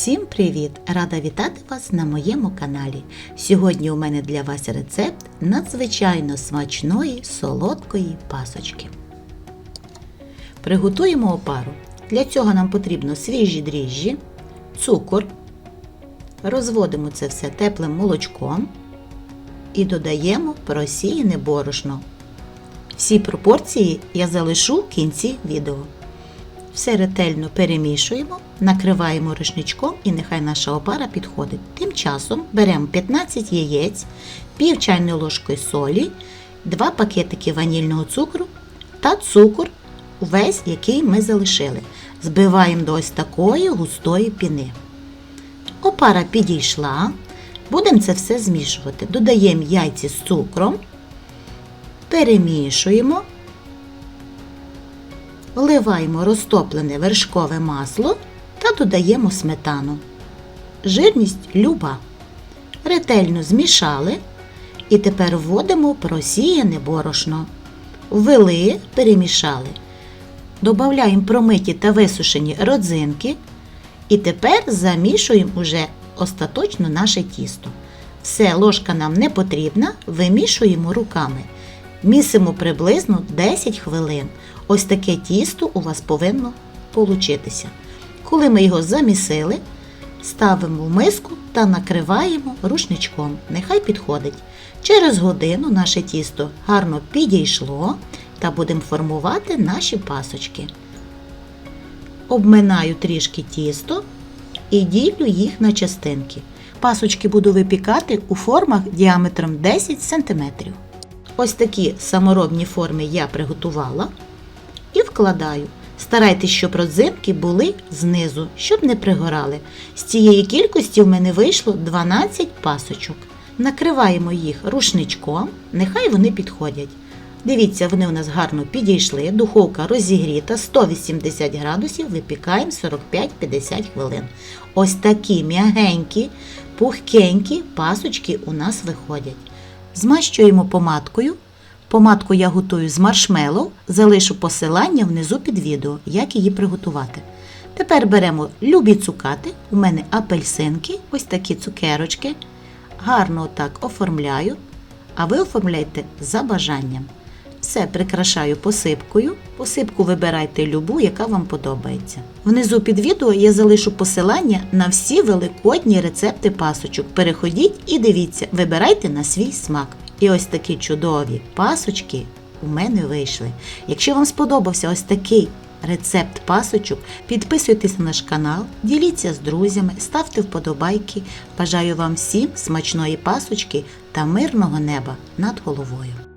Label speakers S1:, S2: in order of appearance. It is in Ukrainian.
S1: Всім привіт! Рада вітати вас на моєму каналі. Сьогодні у мене для вас рецепт надзвичайно смачної солодкої пасочки. Приготуємо опару. Для цього нам потрібно свіжі дріжджі, цукор. Розводимо це все теплим молочком і додаємо просіяне борошно. Всі пропорції я залишу в кінці відео. Все ретельно перемішуємо, накриваємо рушничком і нехай наша опара підходить. Тим часом беремо 15 яєць, пів чайної ложки солі, 2 пакетики ванільного цукру та цукор, увесь, який ми залишили. Збиваємо до ось такої густої піни. Опара підійшла. Будемо це все змішувати. Додаємо яйці з цукром, перемішуємо. Вливаємо розтоплене вершкове масло та додаємо сметану. Жирність люба. Ретельно змішали і тепер вводимо просіяне борошно. Ввели, перемішали. Додаємо промиті та висушені родзинки. І тепер замішуємо уже остаточно наше тісто. Все, ложка нам не потрібна, вимішуємо руками. Місимо приблизно 10 хвилин. Ось таке тісто у вас повинно получитися. Коли ми його замісили, ставимо в миску та накриваємо рушничком. Нехай підходить. Через годину наше тісто гарно підійшло та будемо формувати наші пасочки. Обминаю трішки тісто і ділю їх на частинки. Пасочки буду випікати у формах діаметром 10 см. Ось такі саморобні форми я приготувала і вкладаю. Старайтесь, щоб родзинки були знизу, щоб не пригорали. З цієї кількості в мене вийшло 12 пасочок. Накриваємо їх рушничком, нехай вони підходять. Дивіться, вони у нас гарно підійшли, духовка розігріта 180 градусів, випікаємо 45-50 хвилин. Ось такі м'ягенькі, пухкенькі пасочки у нас виходять. Змащуємо помадкою. Помадку я готую з маршмеллоу, залишу посилання внизу під відео, як її приготувати. Тепер беремо любі цукати, у мене апельсинки, ось такі цукерочки. Гарно отак оформляю, а ви оформляйте за бажанням. Все прикрашаю посипкою. Посипку вибирайте любу, яка вам подобається. Внизу під відео я залишу посилання на всі великодні рецепти пасочок. Переходіть і дивіться, вибирайте на свій смак. І ось такі чудові пасочки у мене вийшли. Якщо вам сподобався ось такий рецепт пасочок, підписуйтесь на наш канал, діліться з друзями, ставте вподобайки. Бажаю вам всім смачної пасочки та мирного неба над головою.